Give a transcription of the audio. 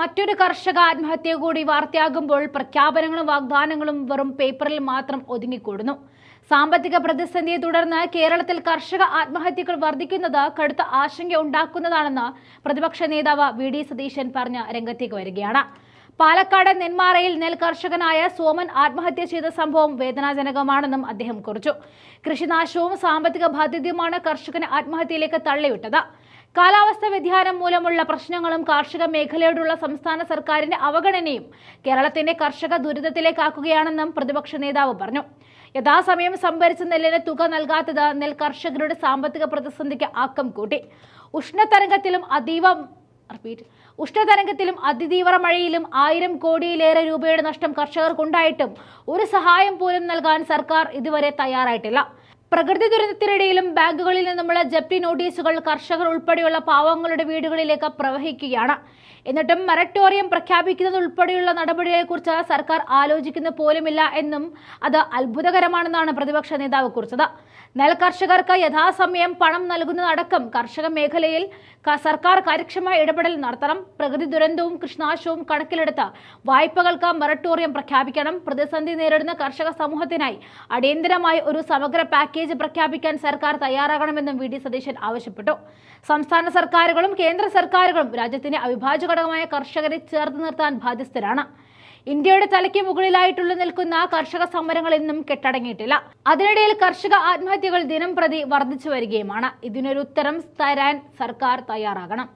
മറ്റൊരു കർഷക ആത്മഹത്യ കൂടി വാർത്തയാകുമ്പോൾ പ്രഖ്യാപനങ്ങളും വാഗ്ദാനങ്ങളും വെറും പേപ്പറിൽ മാത്രം ഒതുങ്ങിക്കൂടുന്നു. സാമ്പത്തിക പ്രതിസന്ധിയെ തുടർന്ന് കേരളത്തിൽ കർഷക ആത്മഹത്യകൾ വർദ്ധിക്കുന്നത് കടുത്ത ആശങ്ക ഉണ്ടാക്കുന്നതാണെന്ന് പ്രതിപക്ഷ നേതാവ് വി ഡി സതീശൻ പറഞ്ഞ് രംഗത്തേക്ക് വരികയാണ്. പാലക്കാട് നെന്മാറയിൽ നെൽ കർഷകനായ സോമൻ ആത്മഹത്യ ചെയ്ത സംഭവം വേദനാജനകമാണെന്നും അദ്ദേഹം കുറിച്ചു. കൃഷിനാശവും സാമ്പത്തിക ബാധ്യതയുമാണ് കർഷകനെ ആത്മഹത്യയിലേക്ക് തള്ളിവിട്ടത്. കാലാവസ്ഥ വ്യതിയാനം മൂലമുള്ള പ്രശ്നങ്ങളും കാർഷിക മേഖലയോടുള്ള സംസ്ഥാന സർക്കാരിന്റെ അവഗണനയും കേരളത്തിന്റെ കർഷക ദുരിതത്തിലേക്കാക്കുകയാണെന്നും പ്രതിപക്ഷ നേതാവ് പറഞ്ഞു. യഥാസമയം സംഭരിച്ച നെല്ലിന് തുക നൽകാത്തത് നെൽ കർഷകരുടെ സാമ്പത്തിക പ്രതിസന്ധിക്ക് ആക്കം കൂട്ടി. ഉഷ്ണതരംഗത്തിലും അതീവ റിപ്പീറ്റ് ഉഷ്ണതരംഗത്തിലും അതിതീവ്ര മഴയിലും ആയിരം കോടിയിലേറെ രൂപയുടെ നഷ്ടം കർഷകർക്കുണ്ടായിട്ടും ഒരു സഹായം പോലും നൽകാൻ സർക്കാർ ഇതുവരെ തയ്യാറായിട്ടില്ല. പ്രകൃതി ദുരന്തത്തിനിടയിലും ബാങ്കുകളിൽ നിന്നുമുള്ള ജപ്തി നോട്ടീസുകൾ കർഷകർ ഉൾപ്പെടെയുള്ള പാവങ്ങളുടെ വീടുകളിലേക്ക് പ്രവഹിക്കുകയാണ്. എന്നിട്ടും മൊറട്ടോറിയം പ്രഖ്യാപിക്കുന്നത് ഉൾപ്പെടെയുള്ള നടപടികളെക്കുറിച്ച് സർക്കാർ ആലോചിക്കുന്ന പോലുമില്ല എന്നും അത് അത്ഭുതകരമാണെന്നാണ് പ്രതിപക്ഷ നേതാവ് കുറിച്ചത്. നെൽ കർഷകർക്ക് യഥാസമയം പണം നൽകുന്നതടക്കം കർഷക മേഖലയിൽ സർക്കാർ കാര്യക്ഷമമായ ഇടപെടൽ നടത്തണം. പ്രകൃതി ദുരന്തവും കൃഷ്ണാശവും കണക്കിലെടുത്ത് വായ്പകൾക്ക് മൊറട്ടോറിയം പ്രഖ്യാപിക്കണം. പ്രതിസന്ധി നേരിടുന്ന കർഷക സമൂഹത്തിനായി അടിയന്തരമായി ഒരു സമഗ്ര പാക്കേജ് പ്രഖ്യാപിക്കാൻ സർക്കാർ തയ്യാറാകണമെന്നും വി ഡി സതീശൻ ആവശ്യപ്പെട്ടു. സംസ്ഥാന സർക്കാരുകളും കേന്ദ്ര സർക്കാരുകളും രാജ്യത്തിന്റെ അവിഭാജ്യ ഘടകമായ കർഷകരെ ചേർത്ത് നിർത്താൻ ബാധ്യസ്ഥരാണ്. ഇന്ത്യയുടെ തലയ്ക്ക് മുകളിലായിട്ടുള്ള നിൽക്കുന്ന കർഷക സമരങ്ങൾ ഇന്നും കെട്ടടങ്ങിയിട്ടില്ല. അതിനിടയിൽ കർഷക ആത്മഹത്യകൾ ദിനം പ്രതി വർദ്ധിച്ചു വരികയുമാണ്. ഇതിനൊരു ഉത്തരം തരാൻ സർക്കാർ തയ്യാറാകണം.